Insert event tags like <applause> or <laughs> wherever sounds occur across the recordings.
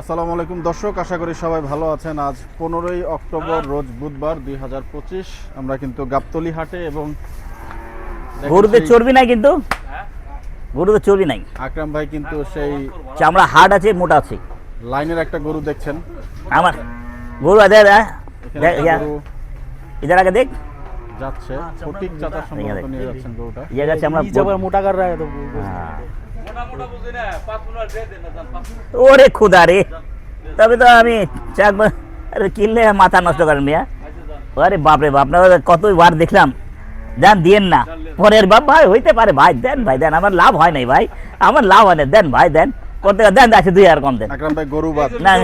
আসসালামু আলাইকুম। দর্শক আশা করি সবাই ভালো আছেন। আজ পনেরোই অক্টোবর রোজ বুধবার দুই আমরা কিন্তু গাবতলি হাটে এবং গরুতে চর্বি নাই কিন্তু? গরুতে চর্বি নাই। আকরাম ভাই কিন্তু সেই চামড়া হাট আছে মোটা আছে। লাইনের একটা গরু দেখছেন। আমার গরু আছে হ্যাঁ। এদের আগে দেখ। যাচ্ছে। ফটিক চাচার সম্ভবত নিয়ে যাচ্ছেন গরুটা। ইয়ে গেছে আমরা মোটা কার রাখা ওরে খুদা রে। তবে তো আমি চাক আরে কিনলে মাথা নষ্ট করেন মিয়া। আরে বাপরে বাপ না কতই বার দেখলাম। দেন দিয়েন না। পরের বাপ ভাই হইতে পারে ভাই দেন ভাই দেন আমার লাভ হয় নাই ভাই। আমার লাভ হয় না দেন ভাই দেন। করতে দেন আছে দুই আর কম দেন। ভাই গরু বাদ। না।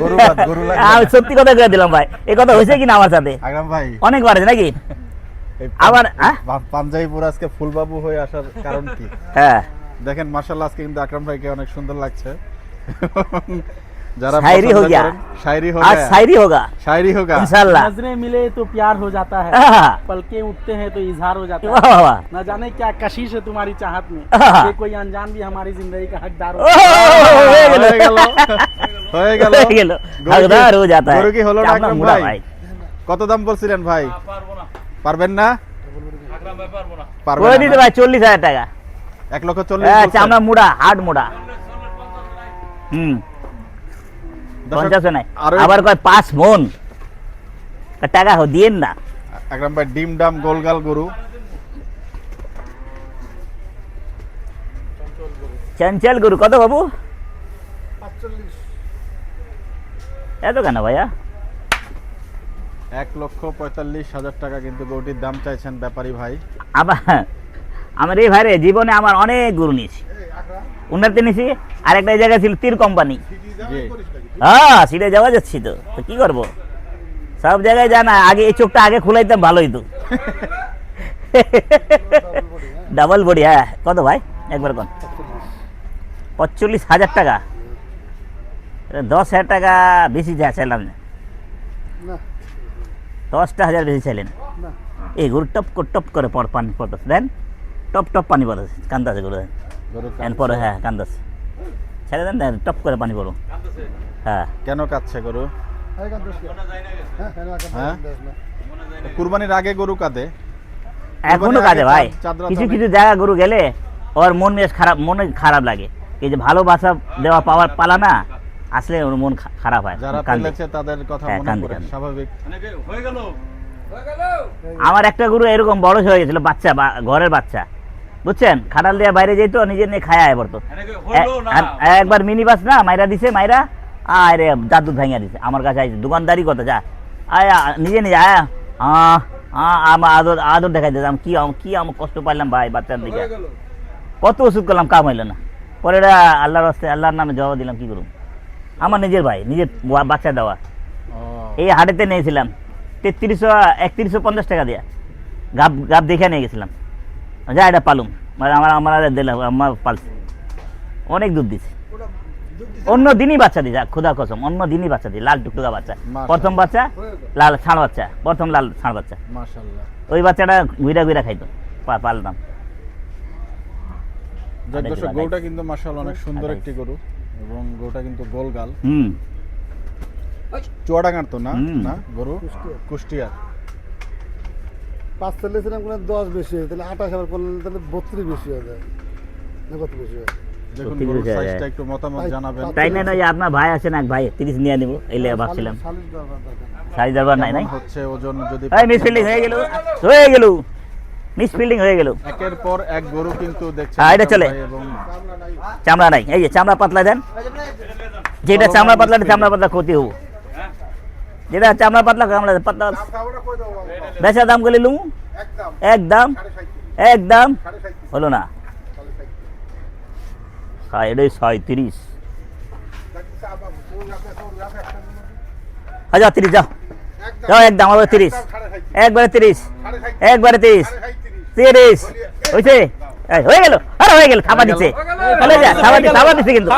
গরু বাদ, গরু আমি সত্যি কথা করে দিলাম ভাই। এই কথা হয়েছে কিনা আমার সাথে? আকরাম ভাই। অনেকবার আছে নাকি? আবার, হ্যাঁ? পা- পাঞ্জাবিপুর আজকে ফুলবাবু হয়ে আসার কারণ কি? হ্যাঁ। দেখেন মাশাআল্লাহ আজকে কিন্তু আকরাম ভাইকে অনেক সুন্দর লাগছে <laughs> যারা শায়রি পছন্দ हो गया করেন, শায়রি हो आज गया शायरी होगा शायरी होगा इंशाल्लाह नजरें मिले तो प्यार हो जाता है आहा, पलके उठते हैं तो इजहार हो जाता वाह है वाह वाह न जाने क्या कशिश है तुम्हारी चाहत में आहा। ये कोई अनजान भी हमारी जिंदगी का हकदार हो ও, হয়ে গেল। হয়ে গেল হয়ে গেল হয়ে গেল গরু কি- হকদার হয়ে যাতা গরু কি হলো না চামড়া আকরাম মোটা ভাই? ভাই কত দাম বলছিলেন ভাই পারবেন না পারবেন করে না দিতে না? ভাই চল্লিশ হাজার টাকা এক লক্ষ চল্লিশ হ্যাঁ চামড়া মুড়া হাট মুড়া। হুম। পঞ্চাশও নাই আবার কয় পাঁচ মন। টাকা দিয়েন না। আকরাম ভাই ডিম ডাম গোলগাল গরু। চঞ্চল গুরু কত বাবু? এত কেন ভাইয়া? এক লক্ষ পঁয়তাল্লিশ হাজার টাকা কিন্তু গরুটির দাম চাইছেন ব্যাপারী ভাই। আবার আমার এই ভাইরে জীবনে আমার অনেক গরু নিয়েছি। উন্নতি নিয়েছি আরেকটা এই জায়গায় ছিল তীর কোম্পানি। হ্যাঁ সিটে যাওয়া যাচ্ছি তো। তো কি করব? সব জায়গায় জানা আগে এই চোখটা আগে খুলাইতাম ভালোই তো। ডাবল বডি হ্যাঁ। কত ভাই? একবার কোন। পঁচল্লিশ হাজার টাকা। দশ হাজার টাকা বেশি যা চাইলাম না। দশটা হাজার বেশি চাইলেন। এই গরু টপ করে টপ করে পর পান পড়তেছে দেন। টপ টপ পানি কান্দাছে গরু দেন গরু এন হ্যাঁ কান্দাছে। ছেড়ে দেন দেন টপ করে পানি পড়ো হ্যাঁ কেন কাচ্ছে গরু হ্যাঁ কুরবানির আগে গরু কাঁদে এখনও কাজে ভাই? কিছু কিছু জায়গা গরু গেলে ওর মন বেশ খারাপ মনে খারাপ লাগে। এই যে ভালোবাসা দেওয়া পাওয়ার পালা না আসলে ওর মন খারাপ হয় যারা পেলেছে তাদের কথা হ্যাঁ, মনে কান্দে, পড়ে কান্দে। স্বাভাবিক আমার একটা গরু এরকম বড় হয়ে গেছিল বাচ্চা ঘরের বাচ্চা। বুঝছেন? খাটাল দিয়ে বাইরে যেত নিজে নিয়ে খায় আয় এ- একবার মিনি বাস না মাইরা দিছে মাইরা আয় রে দাদু ভাঙিয়া দিছে। আমার কাছে আইছে দোকানদারি কত যা। আয় নিজে নিজে আয় আহ আহ, আমার আদর আদর দেখাই দিতে কি কি আমার কষ্ট পাইলাম ভাই বাচ্চার দিকে। কত ওষুধ করলাম কাম হইল না। পরে আল্লাহর রাস্তায় আল্লাহর নামে জবাব দিলাম কি করুন আমার নিজের ভাই নিজের বাচ্চা দেওয়া। এই হাটেতে নিয়েছিলাম তেত্রিশশো একত্রিশশো পঞ্চাশ টাকা দিয়া। গাব গাব দেখে নিয়ে গেছিলাম। যা এটা পালুম। মানে আমার আমার দিলাম আমার পালছে। অনেক দুধ দিছে। অন্য দিনই বাচ্চা দিছে খুদা কসম অন্য দিনই বাচ্চা দিই লাল টুকটুকা বাচ্চা। প্রথম বাচ্চা লাল ষাঁড় বাচ্চা প্রথম লাল ষাঁড় বাচ্চা। মাশাআল্লাহ। ওই বাচ্চাটা ঘুরা ঘুরা খাইতো পা- পালতাম। গরুটা কিন্তু মাশাআল্লাহ অনেক সুন্দর একটি গরু এবং গরুটা কিন্তু গোলগাল। হুম। চুয়াডাঙ্গার তো না? না গরু? কুষ্টিয়ার। পাঁচ চল্লিশ গ্রাম করলে দশ বেশি হয় তাহলে আঠাশ আবার করলে তাহলে বত্রিশ বেশি হয়ে যায়। না কত বেশি হয় দেখুন সত্যি গরুর বুঝা যায়। সাইজটা একটু মতামত ভাই, জানাবেন। পাঁচ- তাই না নয় আপনার ভাই আছে না? ভাই তিরিশ নিয়ে নিবো এই লেগে ভাবছিলাম। শালিশ দরকার দরকার সাইজ দরবার নাই নাই? হচ্ছে ওজন যদি এই মিস ফিল্ডিং হয়ে গেল। হয়ে গেল। মিস ফিল্ডিং হয়ে গেল। একের পর এক গরু কিন্তু দেখছেন হ্যাঁ, এটা চলে। চামড়া নাই। এই যে চামড়া পাতলা দেন। যেটা চামড়া পাতলা চামড়া পাতলা ক্ষতি হব। যেটা চামড়া পাতলা চামড়া পাতলা বেচা দাম গেলে লুমু একদম। একদম? হলো না। হ্যাঁ হাজার তিরিশ যাও। যাও একদম আবার তিরিশ। একবারে তিরিশ। একবারে তিরিশ। তিরিশ। হয়েছে হয়ে গেল আরে হয়ে গেল থাপা দিচ্ছে চলে যা থাপা দিচ্ছে কিন্তু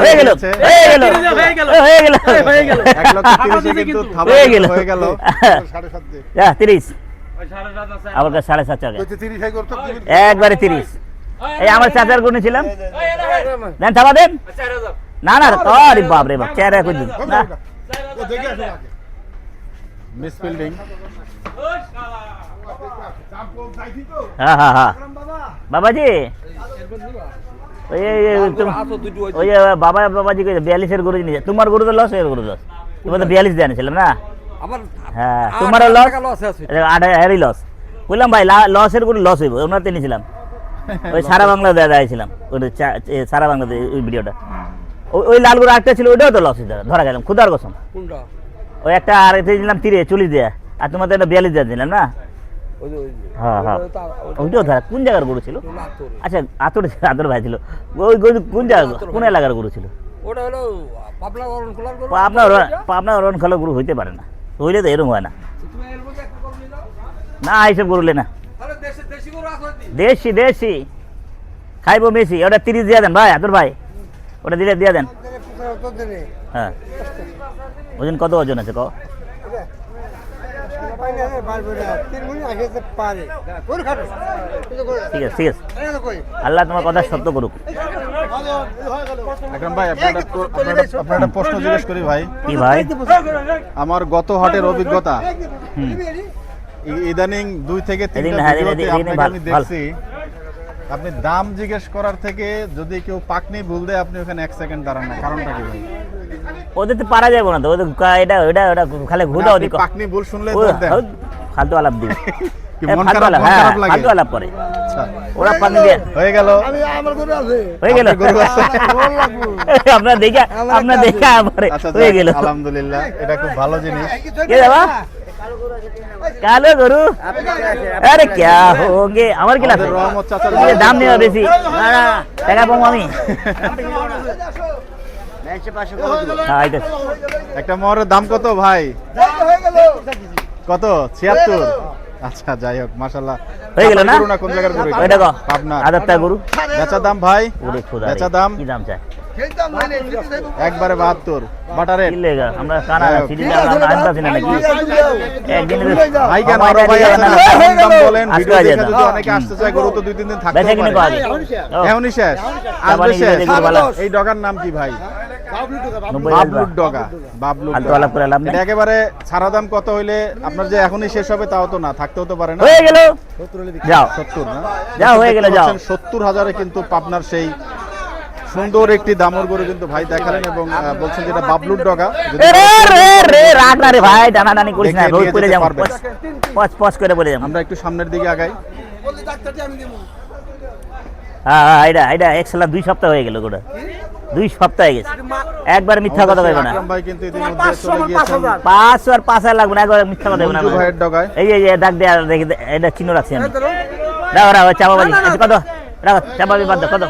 হয়ে গেল। হয়ে গেল হয়ে গেল হয়ে গেল। হয়ে গেল হয়ে দিছে। থাবা হয়ে যা আমার কাছে সাড়ে সাতশো একবারে তিরিশ এই আমার চাচার গুণে ছিলাম দেন চাপা দেন না না আরে বাপ রে বাপ চেহারা কই দিন না মিস ফিল্ডিং হ্যাঁ হ্যাঁ হ্যাঁ বাবাজি? ওই ওই বাবা বাবাজি বিয়াল্লিশের গরু নিয়ে তোমার গরু তো লস এর গরু লস তোমার তো বিয়াল্লিশ দিয়ে আনিছিলাম না? হ্যাঁ তোমারও লস টাকা আট হাজারই লস বললাম ভাই লসের গরু লস হইব ওনাতে নিয়েছিলাম <laughs> ওই সারা বাংলা দেওয়া দিয়েছিলাম ওই সারা বাংলাতে ওই ভিডিওটা। ওই লাল গরু একটা ছিল ওইটাও তো লস হইতে ধরা গেলাম খুদার কসম। ওই একটা আর দিলাম তিরে চল্লিশ দেয়া। আর তোমার তো একটা বিয়াল্লিশ দেওয়া দিলাম না? হ্যাঁ হ্যাঁ। ওইটাও কোন জায়গার গরু ছিল? আচ্ছা আতর আতর ভাই ছিল ওই গরু কোন জায়গা কোন এলাকার গরু ছিল? ওটা হলো গরু। গরু হইতে পারে না। হইলে তো এরকম হয় না। না এইসব গরুলে না? দেশি দেশি খাইবো মেসি ওটা তিরিশ দিয়ে দেন ভাই আতর ভাই। ওটা দিলে দিয়ে দেন। হ্যাঁ। ওজন কত ওজন আছে কও? ঠিক আছে ঠিক আছে। আল্লাহ তোমার কথা সত্য করুক। ভাই আপনার একটা প্র- আপনার একটা- আপনার একটা প্রশ্ন জিজ্ঞেস করি ভাই। কি ভাই? আমার গত হাটের অভিজ্ঞতা। ইদানিং দুই থেকে তিন আমি দেখছি। আপনি দাম জিজ্ঞেস করার থেকে যদি কেউ পাকনি ভুল দেয় আপনি ওখানে এক সেকেন্ড দাঁড়ান না। কারণটা কি ভাই? ওদের তো পারা যাবে না তো ওদের এটা এটা ওটা খালি ঘুটা ওদিক। পাকনি ভুল শুনলে ফালতু আলাপ <laughs> হ্যাঁ, আচ্ছা। হয়ে গেল। আমার গরু আছে। <laughs> আপনার গরু আছে? আপনার দেখা আপনার দেখা আচ্ছা হয়ে গেল। আলহামদুলিল্লাহ এটা খুব ভালো জিনিস। কে যাবা কালো গরু। আরে ক্যা হোগে আমার কি লাগবে দাম নেওয়া বেশি। টাকা পাবো আমি। <laughs> একটা মোহরের দাম কত ভাই? কত? ছিয়াত্তর? আচ্ছা যাই হোক মাশাল্লাহ হয়ে গেল না? না কোন জায়গার গরু? এটা? পাবনা। হাজার টাকা গরু। বেচা দাম ভাই? ওরে খোদা বেচা দাম? কি দাম চায়? একবারে লেগা? আমরা কানা আমরা না নাকি? একদিনে ভাই কেন আরও ভাই আছে না। দাম বলেন ভিডিও দেখে যদি অনেকে আসতে চায় গরু তো দুই তিন দিন থাকতে ও, এখনই শেষ। আসবে শেষ। এই ডগার নাম কি ভাই? বাবলুর ডগা বাবলুর ফালতু ডগা। আলাপ করে লাভ নেই। একেবারে ছাড়া দাম কত হইলে আপনার যে এখনই শেষ হবে তাও তো না থাকতেও তো পারে না। হয়ে গেল। যাও। সত্তর না? যাও, হয়ে গেলে যাও। সত্তর হাজারে কিন্তু পাবনার সেই সুন্দর একটি দামর গরু কিন্তু ভাই দেখালেন এবং বলছেন যেটা বাবলুর ডগা। যদি এ রে রে রে রাগ না রে ভাই টানা করিস না রোজ করে যেতে পচ পচ করে বলে যাব। আমরা একটু সামনের দিকে আগাই। হ্যাঁ হ্যাঁ এটা এটা এক সালা দুই সপ্তাহ হয়ে গেল গোটা। দুই সপ্তাহ হয়ে গেছে। একবার মিথ্যা কথা কইব না। ভাই কিন্তু ইতিমধ্যে চলে গিয়েছেন। পাঁচশো আর পাঁচ হাজার লাগবে না একবার মিথ্যা কথা কইব না ভাইয়ের ডগায়। এই যে এই ডাক দেয়া দেখি এটা চিহ্ন রাখছি আমি। রাখো রাখো চাপাবাজি এটা কত? রাখো চাপাবি বাদ কত?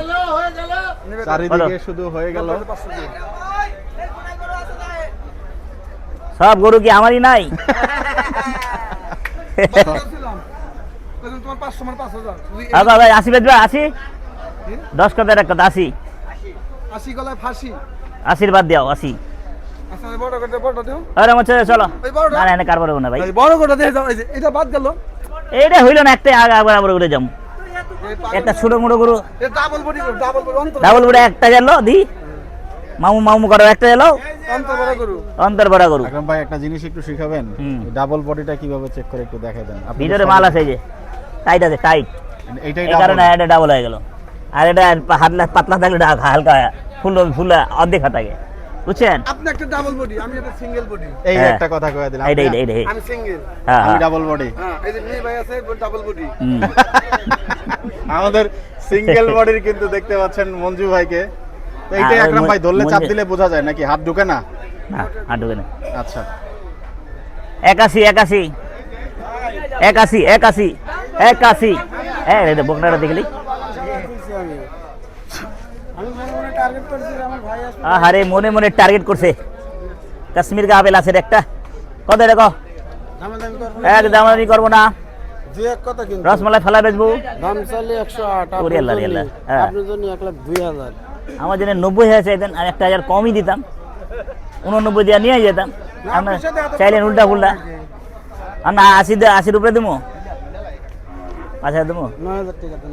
চারিদিকে শুধু হয়ে গেল। সব গরু কি আমারই নাই? আচ্ছা ভাই আশি বেচবে আশি দশ কথা এক কথা আশি আশি গলায় ফাঁসি। আশীর্বাদ দাও আশি। আচ্ছা বড় করে বড় দিও আরে আমার ছেলে চলো না না এনে কারবার না ভাই। বড় করে দিয়ে যাও এটা বাদ গেল। এইটা হইল না আগে আবার করে একটা ছোট মোটো গরু। ডাবল বডি ডাবল বডি অন্তর। ডাবল বড় একটা গেল দি। মামু মামু করো একটা গেল অন্তর বড় করু গরু। আকরাম ভাই একটা জিনিস একটু শিখাবেন। ডাবল বডিটা কীভাবে চেক করে একটু দেখাই দেন। ভিতরে মাল আছে যে। টাইট আছে টাইট এইটাই কারণে এটা ডাবল হয়ে গেল। আর এটা হাতলা পাতলা থাকলে হালকা ফুল ফুল অর্ধেক থাকে বুঝছেন? আপনি একটা ডাবল বডি আমি একটা সিঙ্গেল বডি এই হ্যাঁ। একটা কথা কয়ে দিলাম। এইটা এইটা এইটা আমি সিঙ্গেল হ্যাঁ আমি হ্যাঁ ডাবল বডি হ্যাঁ এই যে মেয়ে ভাই আছে ডাবল বডি <laughs> আমাদের সিঙ্গেল বডির কিন্তু দেখতে পাচ্ছেন মঞ্জু ভাইকে। তো এইটাই আর ভাই ধরলে চাপ দিলে বোঝা যায় নাকি? হাত ঢুকে না? না হাত ঢুকে না। আচ্ছা। একাশি একাশি। একাশি একাশি একাশি। হ্যাঁ রে বকনাটা দেখলি আমি মনে মনে টার্গেট করছি যে আমার ভাই আসবে আহারে মনে মনে টার্গেট করছে। কাশ্মীর গা আপেল আছে রে একটা। কত দেখো দামাদামি করব এক দামানি করব না। রসমালাই ফেলা বেচবো। দাম চাইলে একশো আট আল্লাহ আল্লাহ, হ্যাঁ। আপনার জন্য এক লাখ দুই হাজার। আমার জন্য নব্বই হাজার চাইতেন আর একটা হাজার কমই দিতাম। উননব্বই দিয়ে নিয়ে যেতাম। আপনার চাইলেন উল্টা ফুল্টা আর না আশি আশির উপরে দেবো। পাঁচ হাজার দেবো।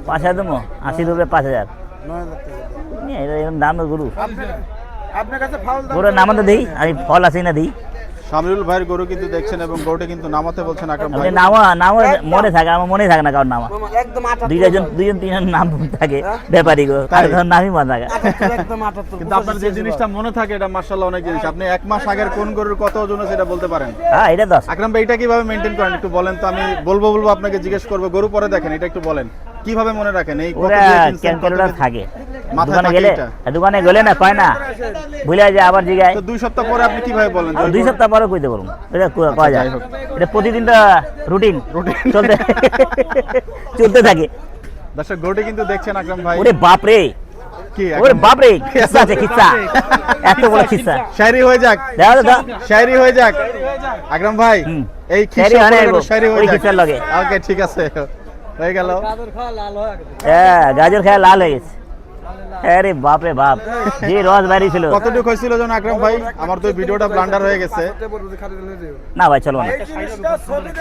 পাঁচ হাজার দেবো। আশি রুপে পাঁচ হাজার। নয় গুরু এরকম দাম গরু। আপনার কাছে ফল গরুর নামাতে দিই আমি ফল আছে না দিই। শামিরুল ভাইয়ের গরু কিন্তু দেখছেন এবং গরুটা কিন্তু নামাতে বলছেন আকরাম ভাই। নামা নামা মনে থাকে আমার মনে থাকে না কারণ নামা। একদম আটাত্তর দুইজন দুইজন তিনজন নাম থাকে ব্যাপারী গো। তাই? আর ধর নামই মনে থাকে। একদম আটাত্তর কিন্তু আপনার যে জিনিসটা মনে থাকে এটা মার্শাল্লাহ অনেক জিনিস। আপনি এক মাস আগের কোন গরুর কত ওজন আছে এটা বলতে পারেন। হ্যাঁ এটা দশ আকরাম ভাই এটা কীভাবে মেনটেন করেন? একটু বলেন তো আমি বলব বলব আপনাকে জিজ্ঞেস করব। গরু পরে দেখেন এটা একটু বলেন। কীভাবে মনে রাখেন? এই কত ক্যালকুলেটার থাকে। দোকানে গেলে দোকানে গেলে না কয় না? ভুলে যায় আবার জিগায়। তো দুই সপ্তাহ পরে আপনি কীভাবে বলেন? দুই সপ্তাহ পরে কইতে পারব এটা কয়া কয়া যায়। এটা প্রতিদিনটা রুটিন। Routine। চলতে <laughs> চলতে থাকে। দর্শক গরুটি কিন্তু দেখছেন আকরাম ভাই। ওরে বাপ রে কি ওরে বাপ রে <laughs> কিচ্ছা আছে কিচ্ছা। এত বড় কিচ্ছা। শায়রি হয়ে যাক। দাও দাও শায়রি হয়ে যাক। আকরাম ভাই এই হয় একটু শায়রি হয়ে ওই যাক। লগে। ওকে ঠিক আছে। হয়ে গেল। হ্যাঁ গাজর খায় লাল হয়ে গেছে। আরে বাপ জি রস ছিল হয়েছিল আকরাম ভাই? আমার তো ভিডিওটা ব্লান্ডার হয়ে গেছে। না ভাই চলবো না।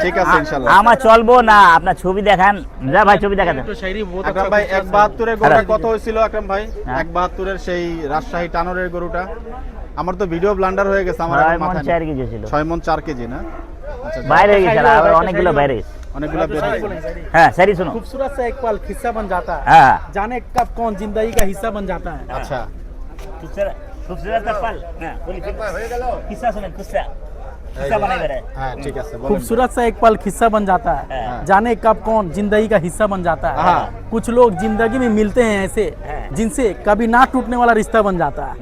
ঠিক আছে আমার চলবো না আপনার ছবি দেখান। যা ভাই ছবি দেখান আকরাম ভাই গরুটা হ্যাঁ। কত হয়েছিল আকরাম ভাই? হ্যাঁ। সেই রাজশাহী টানরের গরুটা। আমার তো ভিডিও ব্লান্ডার হয়ে গেছে আমার মাথায় মন চার কেজি না? আচ্ছা, বাইরে আচ্ছা। গেছে অনেকগুলো বাইরে গেছে सुनो खूबसूरत सा एक पल हिस्सा बन जाता है जाने कब कौन ज़िंदगी का हिस्सा बन जाता है अच्छा खूबसूरत पल खूबसूरत सा एक पल खिस्सा बन जाता है जाने कब कौन ज़िंदगी का हिस्सा बन जाता है कुछ लोग ज़िंदगी में मिलते हैं ऐसे जिनसे कभी ना टूटने वाला रिश्ता बन जाता है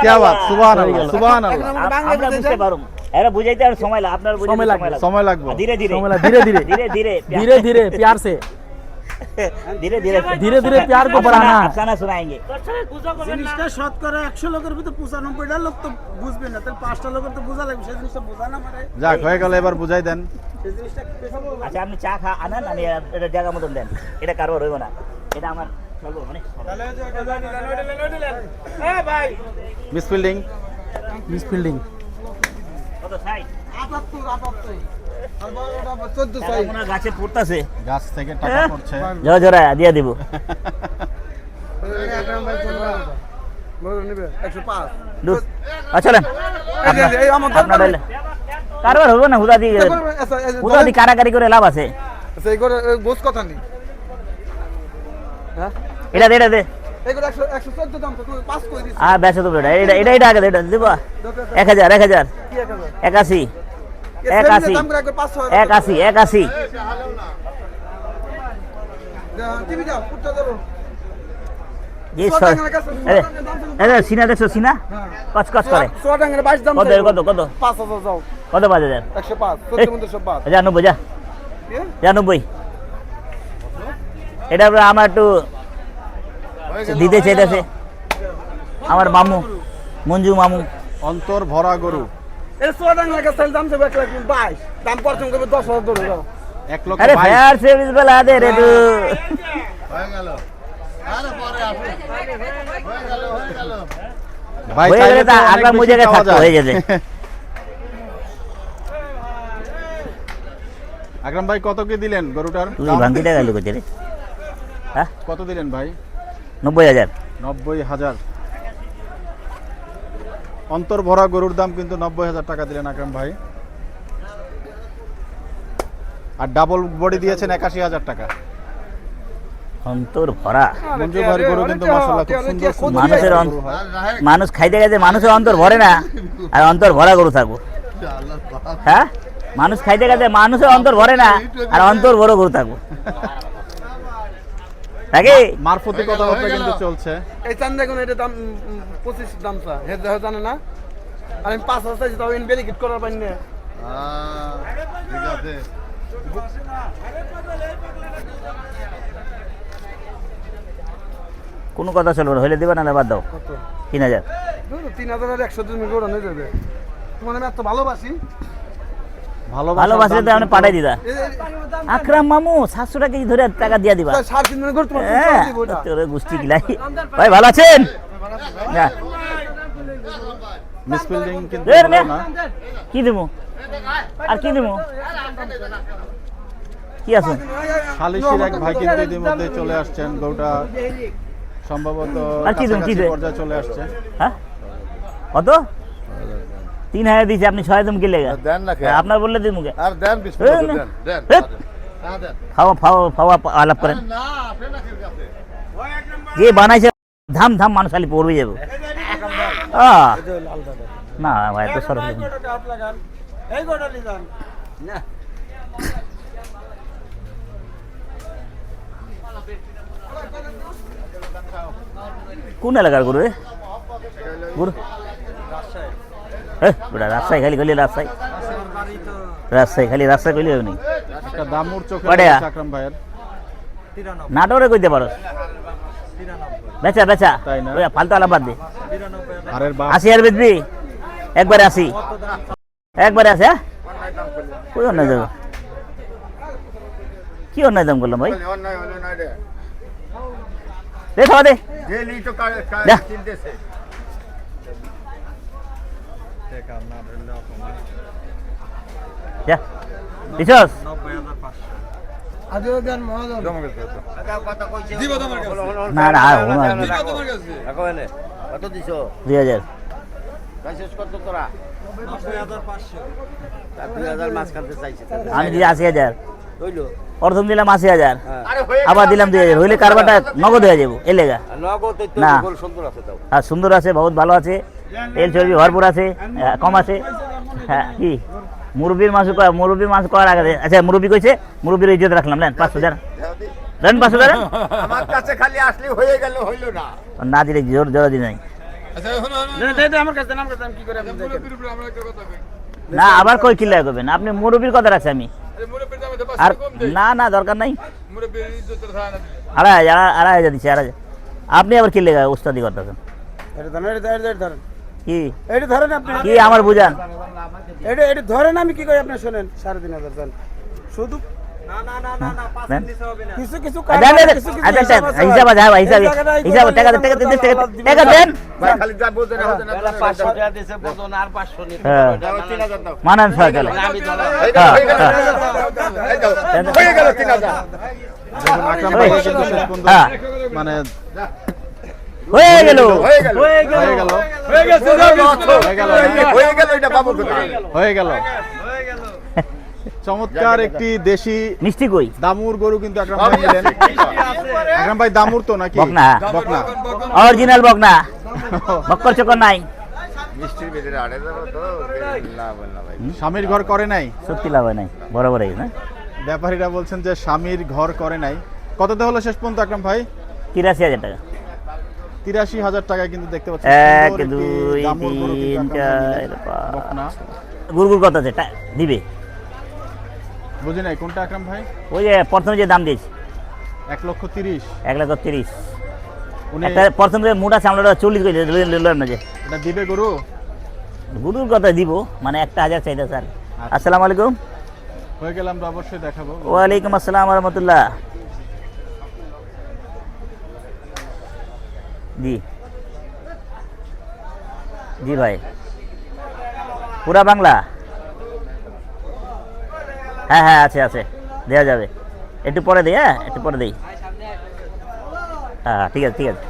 क्या बात सुबह सुबह সুবহান আল্লাহ আমরা বুঝতে পারুম এরা বুঝাইতে আর সময় লাগে আপনার বুঝাইতে সময় সময় লাগবে। লাগবে সময় লাগবে ধীরে ধীরে সময় লাগে, ধীরে ধীরে ধীরে ধীরে धीरे धीरे प्यार से ধীরে ধীরে धीरे धीरे प्यार को बढ़ाना है अफसाना सुनाएंगे জিনিসটা শতকরা একশো লোকের ভিতরে পঁচানব্বইটা লোক তো বুঝবে না তাহলে পাঁচটা লোকের তো বোঝা লাগবে সেই জিনিসটা বোঝা না মানে যাক হয়ে গেল এবার বুঝাই দেন সেই জিনিসটা আচ্ছা আপনি চা খা আনেন আমি এটা জায়গা মতন দেন এটা কারো রইব না এটা আমার চলবো অনেক মিস ফিল্ডিং মিস গাছে পড়তাছে? গাছ থেকে টাকা। পড়ছে। জয় জোড়া দিয়া দিব। দুস আ, চলেন। আপনার- আপনার হইলে। কারবার হব না হুদা দিয়ে হুদা দিয়ে কারাকারি করে লাভ আছে। নেই। এটা দে এটা দে। বেচা তো এটা এটা এটা এটা আগে এটা দিব? এক হাজার এক হাজার। একাশি। একাশি। একাশি একাশি। সিনা দেখছ সিনা? কচ কচ করে। কত কত কত? কত পাঁচ হাজার? হাজার নব্বই যা। নব্বই। এটা আমার একটু দিতে চাইতেছে। আমার মামু মঞ্জু মামু। অন্তর ভরা গরু। আরে বেলা দে রে তু ভাই হয়ে গেলে তো থাকতো হয়ে আকরাম ভাই কত কি দিলেন গরুটার? তুই ভাঙ্গিটা গেল কোচে রে। হ্যাঁ? কত দিলেন ভাই? নব্বই হাজার। নব্বই হাজার। অন্তর ভরা গরুর দাম কিন্তু নব্বই হাজার টাকা দিলেন আকরাম ভাই। আর ডাবল বডি দিয়েছেন একাশি হাজার টাকা। অন্তর ভরা মঞ্জু ভাইয়ের গরু কিন্তু মাসাল্লাহ খুব সুন্দর সুন্দর। মানুষের গরু মানুষ খাইতে গেছে মানুষের অন্তর ভরে না। আর অন্তর ভরা গরু থাকব হ্যাঁ? মানুষ খাইতে গেছে মানুষের অন্তর ভরে না আর অন্তর বড় গরু থাকব <laughs> নাকি? মারফতি কথাবার্তা কিন্তু চলছে। এই চান দেখুন এটা দাম পঁচিশ দাম চা। হে জানে না? আমি পাঁচ হাজার চাইছি তাও ইন বেরিকেট করার পারি না। ঠিক আছে। কোনো কথা চলবে না হইলে দিবে না বাদ দাও। তিন হাজার। তিন হাজার আর একশো তুমি গোড়া নিয়ে যাবে। তোমার আমি এত ভালোবাসি। ভালোবাসলে তো আপনি কিন্তু- পাঠাই দিদা আকরাম মামু সাতশো টাকা কেজি ধরে টাকা দিয়া দিবা হ্যাঁ দিব গোষ্ঠী গিলাই ভাই ভালো আছেন কি দেবো আর কি দেবো কি আছে সালিশির এক ভাই কিন্তু ইতিমধ্যে চলে আসছেন গরুটা সম্ভবত আর কি দেন, কি চলে আসছে হ্যাঁ কত তিন হাজার দিয়েছে আপনি ছয় দাম কিলে দেন না আপনার বললে দিন মুখে আর দেন বিশ এই না। দেন দেন হেৎ। না দেন। খাওয়া খাওয়া খাওয়া আলাপ করেন। না আপনি না খেয়ে গেছে যে বানাইছে ধাম ধাম মানুষ খালি পড়বে যাব। আহ, না ভাই তো সরকার কোন এলাকার গরু গরু। হ্যাঁ বেটা রাজশাহী খালি খালি রাজশাহী। রাজশাহী খালি রাজশাহী কইলে হবে নি একটা দামুর চোখে আকরাম ভাইয়ের। নাটোরে কইতে পারো? বেচা বেচা। তাই ওই ফালতু আলাপ বাদ দে। আশি আর বেচবি? একবারে আসি। একবারে আসে হ্যাঁ? কই অন্যায় যাব কি অন্যায় দাম করলাম ভাই? দে খাওয়া দে ডেলি তো দা। কিনতেছে যা দিছস? না না। কত দিছো? দুই হাজার। কত তোরা? আমি দিই আশি হাজার। প্রথম দিলাম আশি হাজার। আবার দিলাম দুই হাজার। হইলে কারবারটা নগদ হয়ে যাব। এ লেগা। নগদ না। গোল সুন্দর আছে তাও। আর সুন্দর আছে বহুত ভালো আছে। তেল চর্বি ভরপুর আছে কম আছে। হ্যাঁ কি? মুরব্বীর মাছ কয়- মুরব্বীর মাছ করার আগে? আচ্ছা মুরব্বী কইছে মুরব্বীর ইজ্জত রাখলাম নেন পাঁচশো হাজার দেন পাঁচশো হাজার আমার কাছে খালি আসলে হয়ে গেল হইল না। না দিলে জোর জোর দিন নাই। দে দে দে আমার কাছে দেন, আমার কাছে আমি কি করে আপনি না আবার কই কিল্লা করবেন? আপনি মুরব্বীর কথা রাখছে আমি। আর না না দরকার নাই। আড়াই হাজার আড়াই হাজার দিচ্ছে আড়াই হাজার। আপনি আবার কিল্লে উস্তাদি করতেছেন। কি? এটা ধরেন আপনি কি আমার বুঝান? এটা এটা ধরেন আমি কি করি আপনি শোনেন। সাড়ে তিন হাজার দেন শুধু দেন। কিছু কিছু হ্যাঁ, হ্যাঁ। মানান হ্যাঁ, হয়ে হ্যাঁ। হয়ে। হ্যাঁ। মানে হয়ে গেল। হয়ে গেল। হয়ে গেল। হয়ে গেছে হয়ে গেল হয়ে গেল এটা বাবু হয়ে গেল। চমৎকার একটি দেশি মিষ্টি কই? দামুর গরু কিন্তু আকরাম ভাই নিলেন আকরাম ভাই দামুর তো নাকি? বকনা। বকনা। অরিজিনাল বকনা। বক্কর চক্কর নাই। মিষ্টির ভিতরে আড়ে যাব তো না না ভাই। স্বামীর ঘর করে নাই? সত্যি লাভ হয় নাই। বরাবর এই না? ব্যাপারীরা বলছেন যে স্বামীর ঘর করে নাই। কততে হলো শেষ পর্যন্ত আকরাম ভাই? তিরাশি হাজার টাকা। তিরাশি হাজার টাকা কিন্তু দেখতে পাচ্ছেন এক দুই তিন চার গুড়গুড় কত আছে দিবে। বুঝি নাই কোনটা আকরাম ভাই? ওই যে প্রথমে যে দাম দিয়েছি। এক লক্ষ তিরিশ। এক লাখ তিরিশ। উনি একটা প্রথম যে মোটা চামড়াটা চল্লিশ করে নিলাম না যে। এটা দিবে গরু? গুরুর কথা দিব মানে একটা হাজার চাইতে স্যার। আসসালামু আলাইকুম। হয়ে গেলে আমরা অবশ্যই দেখাবো। ওয়ালাইকুম আসসালাম রহমতুল্লাহ। জি জি ভাই। পুরা বাংলা? হ্যাঁ হ্যাঁ আছে আছে। দেওয়া যাবে। একটু পরে দিই হ্যাঁ একটু পরে দিই। হ্যাঁ ঠিক আছে ঠিক আছে।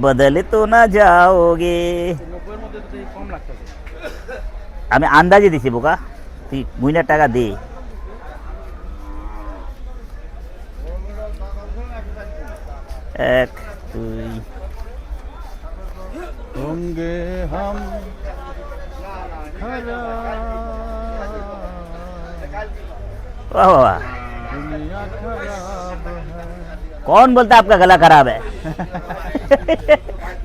বদলে তো না যাওগে। আমি আন্দাজে দিছি বোকা। তুই মুইনার টাকা দে। এক দুই होंगे हम खरा वाह वाह वाह दुनिया खराब है कौन बोलता है आपका गला <laughs> खराब है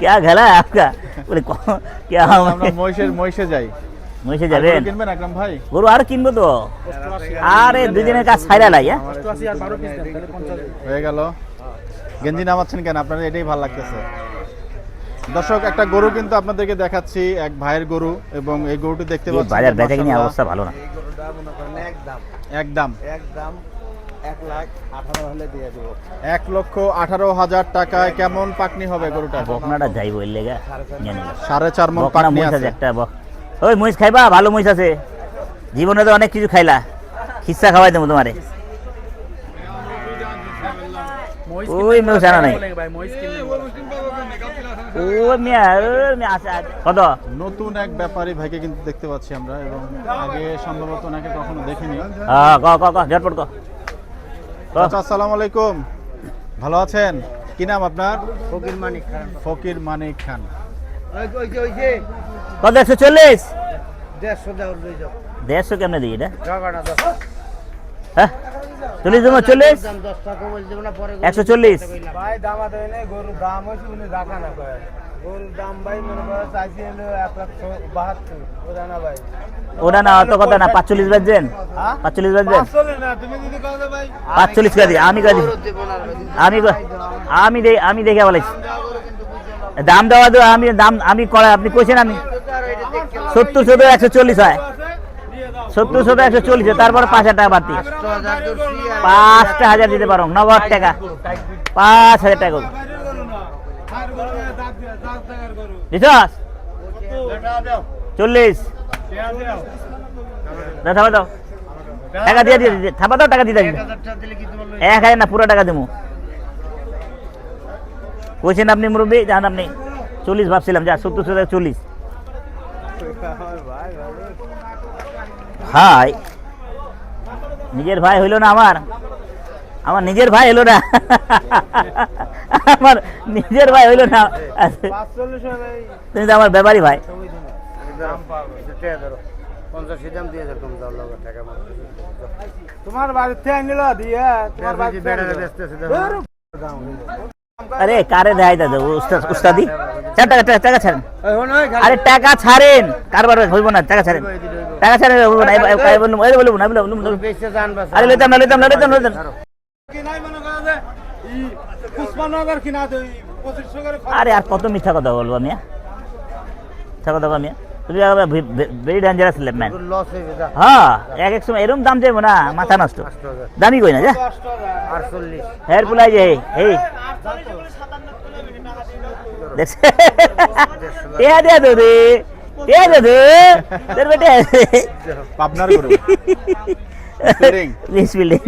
क्या गला है आपका बोले कौन- क्या আমরা মহিষের মহিষে যাই মহিষে আর যাবেন গরু কিনবেন আকরাম ভাই গরু আর কিনবো তো আরে দুদিনের কাজ ছাইরা লাই হ্যাঁ হয়ে গেল গেঞ্জি নামাচ্ছেন কেন? আপনার এটাই ভালো লাগতেছে। দর্শক একটা গরু কিন্তু আপনাদেরকে দেখাচ্ছি এক ভাইয়ের গরু এবং এই গরুটি দেখতে পাচ্ছেন বাজার বেচা কিনে অবস্থা ভালো না। একদম একদম। এক লাখ আঠারো হলে দিয়ে দেবো। এক লক্ষ আঠারো হাজার টাকায় কেমন পাকনি হবে গরুটা? বকনাটা যাইবো এর লেগা সাড়ে চার মন। পাকনি আছে একটা বক। ওই মহিষ খাইবা ভালো মহিষ আছে। জীবনে তো অনেক কিছু খাইলা। খিস্সা খাওয়াই দেবো তোমারে। ওই মেয়ে জানা নাই। ও মিয়া ও আছে আছে। কত? নতুন এক ব্যাপারী ভাইকে কিন্তু দেখতে পাচ্ছি আমরা এবং আগে সম্ভবত ওনাকে কখনো দেখিনি। হ্যাঁ ক ক ক ঝটপট ক। ক। আসসালামু আলাইকুম। ভালো আছেন? কি নাম আপনার? ফকির মানিক খান। ফকির মানিক খান। কত একশো চল্লিশ? দেড়শো দেড়শো কেমনে দিই এটা? হ্যাঁ? চল্লিশ দেবো চল্লিশ? দাম দশ টাকা বলে দেবো না পরে একশো চল্লিশ? ভাই দামা দেয় নাই গরুর দাম হয়েছে উনি রাখা না কয়? গরুর দাম ভাই মনে করো চাইছি হলো এক লাখ বাহাত্তর। ওটা না ভাই। ওটা না অত কথা না পাঁচচল্লিশ বাজছেন হ্যাঁ? পাঁচচল্লিশ বাজছেন চলে না তুমি যদি কাউ ভাই। পাঁচচল্লিশ আমি আমি আমি আমি দেখে বলেছি দাম দেওয়া দেওয়া আমি দাম আমি করা আপনি কইছেন আমি। সত্তর সত্তর একশো চল্লিশ হয়। সত্তর সত্তর, একশো চল্লিশ, তারপর পাঁচ হাজার টাকা বাড়তি পাঁচটা হাজার দিতে পারো, নগদ টাকা। পাঁচ হাজার টাকা চল্লিশ। দাও। টাকা দিয়ে দাও, টাকা এক হাজার না, পুরো টাকা আপনি মুরব্বী জান আপনি। চল্লিশ ভাবছিলাম, যা, সত্তর সত্তর চল্লিশ। ভাই। নিজের ভাই হইল না আমার? আমার নিজের ভাই হইল না। আমার নিজের ভাই হইল না। তুমি তো আমার ব্যাপারই ভাই। তোমার বাড়িতে আনিল দিয়ে তোমার বাড়িতে আরে কারে দেয় দাদা? উস্তাদ চার টাকা টাকা ছাড়েন। আরে টাকা ছাড়েন। কারবার হইব না টাকা ছাড়েন। টাকা ছাড়েন হইব না বললাম না বললাম বললাম আরে লইতাম না লইতাম না লইতাম না লইতাম। কি নাই মনে করো যে ই পুষ্পানগর কিনা তো পঁচিশশো করে আরে আর কত মিথ্যা কথা বলব আমি হ্যাঁ? মিথ্যা কথা আমি তুমি ভেরি ডেঞ্জারাস ম্যান লস হয়ে যা। হ্যাঁ এক এক সময় এরকম দাম যাব না মাথা নষ্ট। দামি কই না যা। হেয়ার পুলাই যে এই দেখছে দিয়া দো রে টিয়া দে দে তোর বেটে পাবনার গরু মিস বিল্ডিং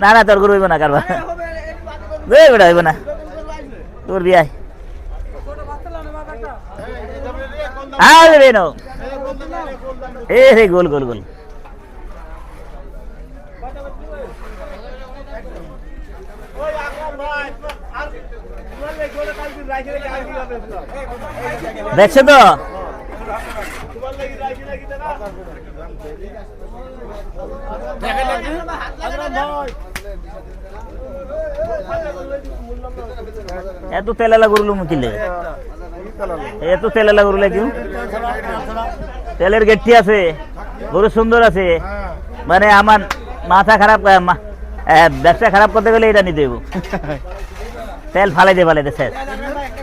না না তোর গরু হইব না কারবার বেটা হইব না তোর বিয়াই আরে রে নো এ রে গোল গোল গোল দেখছ তো? এত তেলালা গরু লুম কিনলে এত তেলালা গরু লাগে তেলের গেটটি আছে, গরু সুন্দর আছে। মানে আমার মাথা খারাপ ব্যবসা খারাপ করতে গেলে এটা নিতে তেল ফালাই দিয়ে ফালাইতে স্যার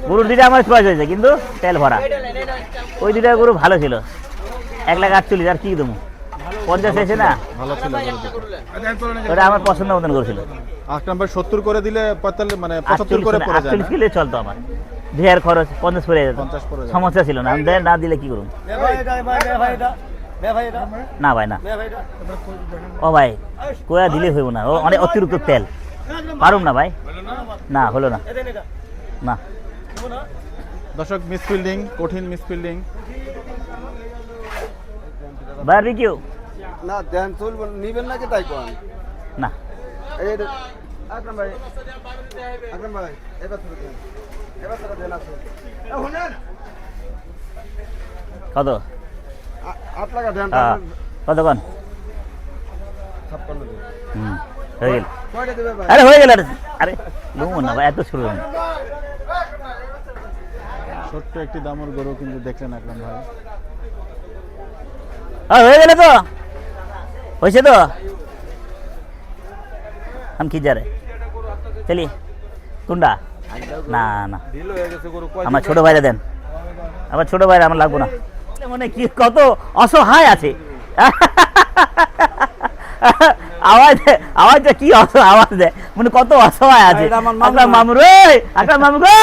গরুর দুইটা আমার চয়েস হয়েছে কিন্তু তেল ভরা। ওই দুইটা গরু ভালো ছিল। এক লাখ আটচল্লিশ আর কি দেবো? পঞ্চাশ এসে না। ওটা আমার পছন্দ মতন করেছিল আট নম্বর সত্তর করে দিলে পঁয়তাল্লিশ মানে পঁচাত্তর আটচল্লিশ করে আটচল্লিশ কিলো চলতো আমার। দেহের খরচ পঞ্চাশ পড়ে যেত। 50 পড়ে যেত। সমস্যা ছিল না। আমি দেয় না দিলে কি করুন না ভাই না। ও ভাই কোয়া দিলে হইব না। ও অনেক অতিরিক্ত তেল। পারুম না ভাই? না হলো না। না। দর্শক মিসফিল্ডিং কঠিন মিসফিল্ডিং। বারবিকিউ না দেন চলবো নিবেন নাকি তাই কোন? না। এই আকরাম ভাই আকরাম ভাই এবার তো দেন এবার তো দেন শুনেন কত? আট টাকা দেন কত কন? ছাপ্পান্ন দিন। হুম। হয়ে গেল। ভাই? আরে হয়ে গেল আরে না ভাই এত শুরু ছোট্ট একটি দামর গরু কিন্তু দেখলেন আকরাম ভাই। আর হয়ে গেলে তো? হয়েছে তো? हम কি যা রে চলি। কুন্ডা না না। আমার ছোট ভাইরা দেন। আমার ছোট ভাইরা আমার লাগবো না। মানে কি কত অসহায় আছে। <laughs> আওয়াজ আওয়াজটা কি অস আওয়াজ? দেয় মানে কত অসহায় আছে। আপনার মামু রে আপনার মামু গো!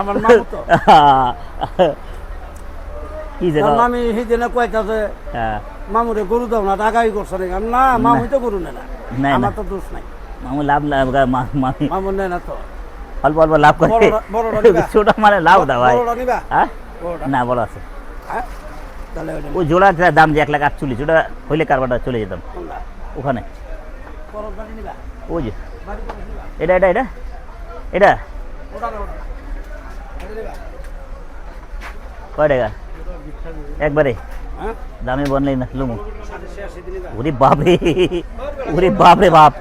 আমার মামু তো। <laughs> কি যে কারণ আমি সেদিনে কয়েকটাতে হ্যাঁ। মামুরে গরু দাও না টাকাই করছে না মামু তো গরু না। না। আমার তো দোষ নাই। মামু লাভ লাভ মামি মামু নেয় না তো। অল্প অল্প লাভ করে? ছোট মানে লাভ দা ভাই। হ্যাঁ? না বড় আছে। হ্যাঁ? তাহলে ওই জোড়ার যা দাম যে এক লাখ আটচল্লিশ ওটা হইলে কারবারটা চলে যেতাম। ওখানে। ওই যে। এটা এটা এটা? এটা? কয় টাকা? একবারে? হ্যাঁ? দামে বনলেই না লুমু ওরে বাপ রে ওরে বাপ রে বাপ।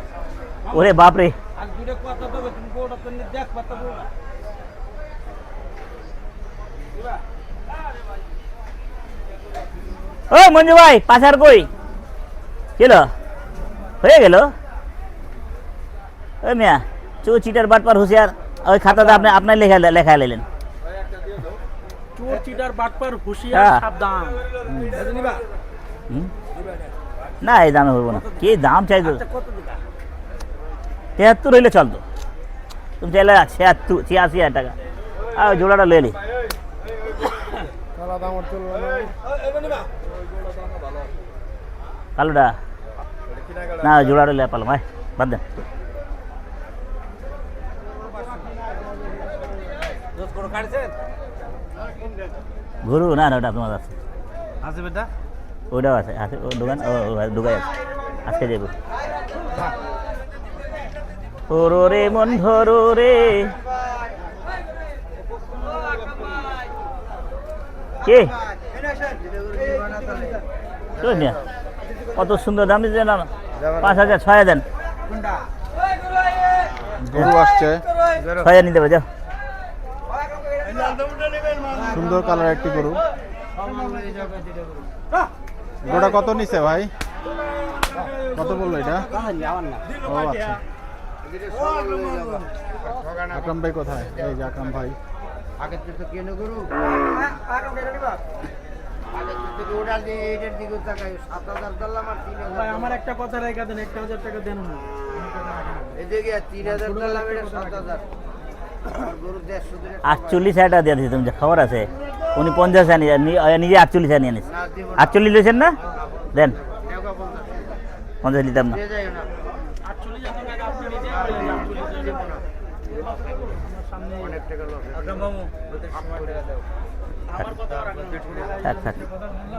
ওরে বাপ রে আর দুটো কথা দেবে তুমি গরুটা তো নিয়ে দেখ পাতা বলবা ও মঞ্জু ভাই পাশার কই? ছিল হয়ে গেল? ওই মিয়া চু চিটার বাটপার হুঁশিয়ার। ওই খাতাতে আপনি আপনার লেখা লেখা নিলেন চোর চিটার বাটপার। হুঁশিয়ার সাবধান। এটা নিবা হুম? না এই দামে হইব না। কি দাম চাইছো? আচ্ছা কত দিবা? তেহাত্তর হইলে চলতো। তুমি চাইলে ছিয়াত্তর ছিয়াশি হাজার টাকা। আর জোড়াটা লইলি কালা দাম আর না জোড়াটা লে পালাম ভাই বাদ দেন গরু না না ওটা তোমার আছে। আছে বেটা? ওটাও আছে আছে ও দোকান ও ও, দোকান আছে। আজকে যাব ওরো রে মন ধরো রে। কে? কত সুন্দর দাম দিচ্ছে না পাঁচ হাজার ছয় হাজার। গরু আসছে। ছয় হাজার নিতে পারো যাও। সুন্দর কালার একটি গরু। গোটা কত নিছে ভাই? কত বলল এটা? ও আচ্ছা। আকরাম ভাই কোথায়? এই যে আকরাম ভাই। আগে তো কেন ভাই হাজার আমার একটা কথা রেখে দেন একটা হাজার টাকা দেন আটচল্লিশ হাজার টাকা দিয়ে দিচ্ছি তুমি যে খবর আছে? উনি পঞ্চাশ হাজার নিজে আটচল্লিশ হাজার নিয়ে নিস আটচল্লিশ লিখেছেন না? দেন। পঞ্চাশ। পঞ্চাশ নিতাম না।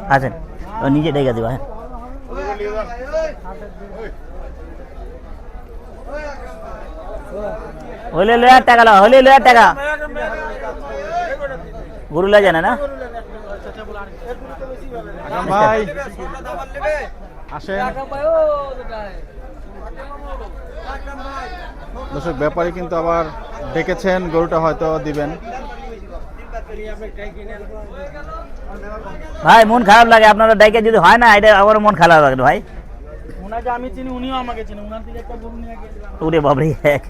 আছেন ও নিজে ডেকে দেবো হ্যাঁ। হলে লয়ার টাকা লাও হলে লয়ার টাকা। গরু লা জানে না? ভাই আসেন। দর্শক ব্যাপারী কিন্তু আবার ডেকেছেন গরুটা হয়তো দিবেন। ভাই মন খারাপ লাগে আপনারা ডাইকে যদি হয় না এটা আমার মন খারাপ লাগে ভাই। ওনাকে আমি চিনি উনিও আমাকে চিনি। ওনার থেকে একটা গরু নিয়ে গেছিলাম। বাবরি এক।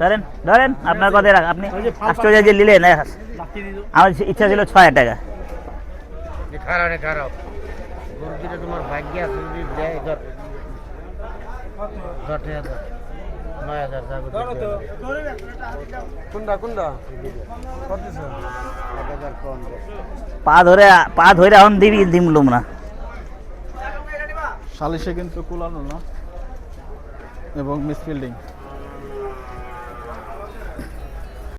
ধরেন ধরেন আপনার কথা রাখ আপনি আশ্চর্য যে নিলেন আমার ইচ্ছা ছিল ছয় হাজার টাকা খারাপ গরু তোমার ভাগ্য আছে যদি দেয় পা ধরে পা ধরে এখন দিবি দিমলুম না। সালিশে কিন্তু কুলানো না। এবং মিসফিল্ডিং।